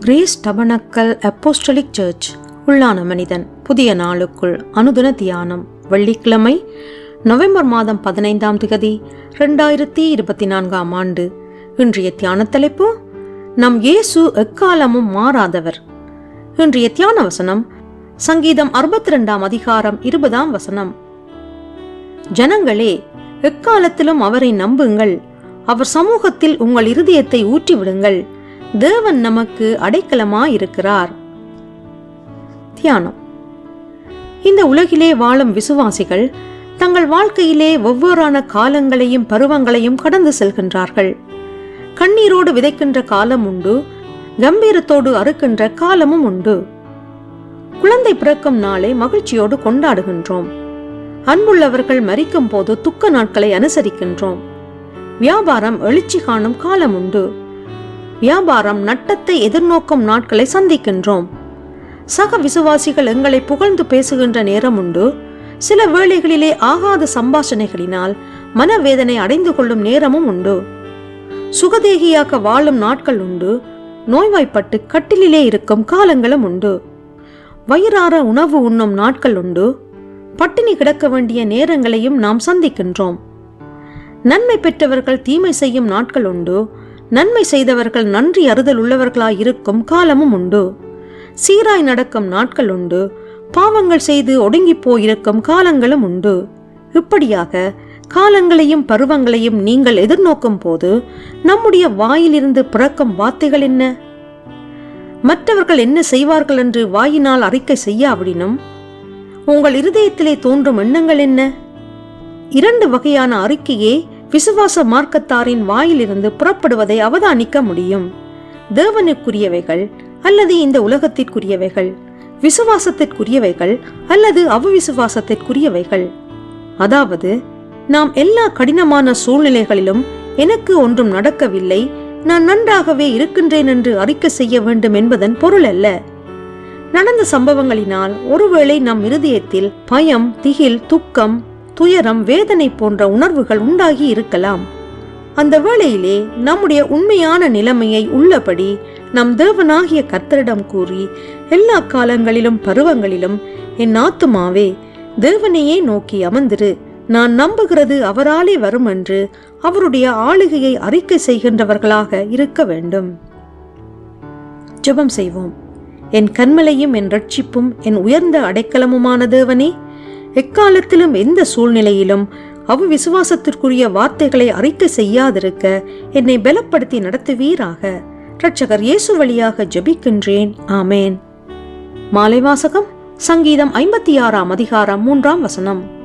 Grace tabernacle apostolic search. உள்ளான மனிதன் புதிய நாளுக்குள் அனுதின தியானம். வெள்ளிக்கிழமை நவம்பர் மாதம் பதினைந்தாம் திகதி ரெண்டாயிரத்தி இருபத்தி நான்காம் ஆண்டு. இன்றைய தியான தலைப்பு நம் இயேசு எக்காலமும் மாறாதவர். இன்றைய தியான வசனம் சங்கீதம் அறுபத்தி ரெண்டாம் அதிகாரம் இருபதாம் வசனம். ஜனங்களே எக்காலத்திலும் அவரை நம்புங்கள். அவர் சமூகத்தில் உங்கள் இருதயத்தை ஊற்றிவிடுங்கள். தேவன் நமக்கு அடைக்கலமாயிருக்கிறார். தியானம். இந்த உலகிலே வாழும் விசுவாசிகள் தங்கள் வாழ்க்கையிலே ஒவ்வொரான காலங்களையும் பருவங்களையும் கடந்து செல்கின்றார்கள். கண்ணீரோடு விதைக்கின்ற காலம் உண்டு கம்பீரத்தோடு அறுக்கின்ற காலமும் உண்டு. குழந்தை பிறக்கும் நாளை மகிழ்ச்சியோடு கொண்டாடுகின்றோம். அன்புள்ளவர்கள் மறிக்கும் போது துக்க நாட்களை அனுசரிக்கின்றோம். வியாபாரம் எழுச்சி காணும் காலம் உண்டு. வியாபாரம் நட்டத்தை எதிர்நோக்கும் நாட்களை சந்திக்கின்றோம். சக விசுவாசிகள் எங்களை புகழ்ந்து பேசுகின்ற நேரம் உண்டு. சில வேளைகளிலே ஆகாத சம்பாஷணைகளினால் மனவேதனை அடைந்து கொள்ளும் நேரமும் உண்டு. சுகதேகியாக வாழும் நாட்கள் உண்டு. நோய்வாய்ப்பட்டு கட்டிலிலே இருக்கும் காலங்களும் உண்டு. வயிறார உணவு உண்ணும் நாட்கள் உண்டு. பட்டினி கிடக்க வேண்டிய நேரங்களையும் நாம் சந்திக்கின்றோம். நன்மை பெற்றவர்கள் தீமை செய்யும் நாட்கள் உண்டு. நன்மை செய்தவர்கள் நன்றி அறுதல் உள்ளவர்களாய் இருக்கும் காலமும் உண்டு. சீராய் நடக்கும் நாட்கள் உண்டு. பாவங்கள் செய்து ஒடுங்கி போயிருக்கும் காலங்களும் உண்டு. இப்படியாக காலங்களையும் பருவங்களையும் நீங்கள் எதிர்நோக்கும் போது நம்முடைய வாயிலிருந்து பிறக்கும் வார்த்தைகள் என்ன? மற்றவர்கள் என்ன செய்வார்கள் என்று வாயினால் அறிக்கை செய்யாவிடினும் உங்கள் இருதயத்திலே தோன்றும் எண்ணங்கள் என்ன? இரண்டு வகையான அறிக்கையே விசுவாச மார்க்கத்தாரின் வாயிலிருந்து புறப்படுவதை அவதானிக்க முடியும். தேவனுக்குரியவைகள் அல்லது இந்த உலகத்திற்குரியவைகள் விசுவாசத்திற்குரியவைகள் அல்லது அவிசுவாசத்திற்குரியவைகள் அதாவது நாம் எல்லா கடினமான சூழ்நிலைகளிலும் எனக்கு ஒன்றும் நடக்கவில்லை நான் நன்றாகவே இருக்கின்றேன் என்று அறிக்கை செய்ய வேண்டும் என்பதன் பொருள் அல்ல. நடந்த சம்பவங்களினால் ஒருவேளை நம் இருதயத்தில் பயம் திகில் துக்கம் துயரம் வேதனை போன்ற உணர்வுகள் உண்டாகி இருக்கலாம். அந்த வேளையிலே நம்முடைய உண்மையான நிலைமையை உள்ளபடி நம் தேவனாகிய கர்த்தரிடம் கூறி எல்லா காலங்களிலும் பருவங்களிலும் என் ஆத்துமாவே தேவனையே நோக்கி அமர்ந்திரு. நான் நம்புகிறது அவராலே வரும் என்று அவருடைய ஆளுகையை அறிக்கை செய்கின்றவர்களாக இருக்க வேண்டும். ஜெபம் செய்வோம். என் கண்மலையும் என் ரட்சிப்பும் என் உயர்ந்த அடைக்கலமுமான தேவனே எக்காலத்திலும் எந்த சூழ்நிலையிலும் அவ் விசுவாசத்திற்குரிய வார்த்தைகளை அறிக்கை செய்யாதிருக்க என்னை பலப்படுத்தி நடத்துவீராக. இரட்சகர் இயேசு வழியாக ஜபிக்கின்றேன். ஆமேன். மாலை வாசகம் சங்கீதம் ஐம்பத்தி ஆறாம் அதிகாரம் மூன்றாம் வசனம்.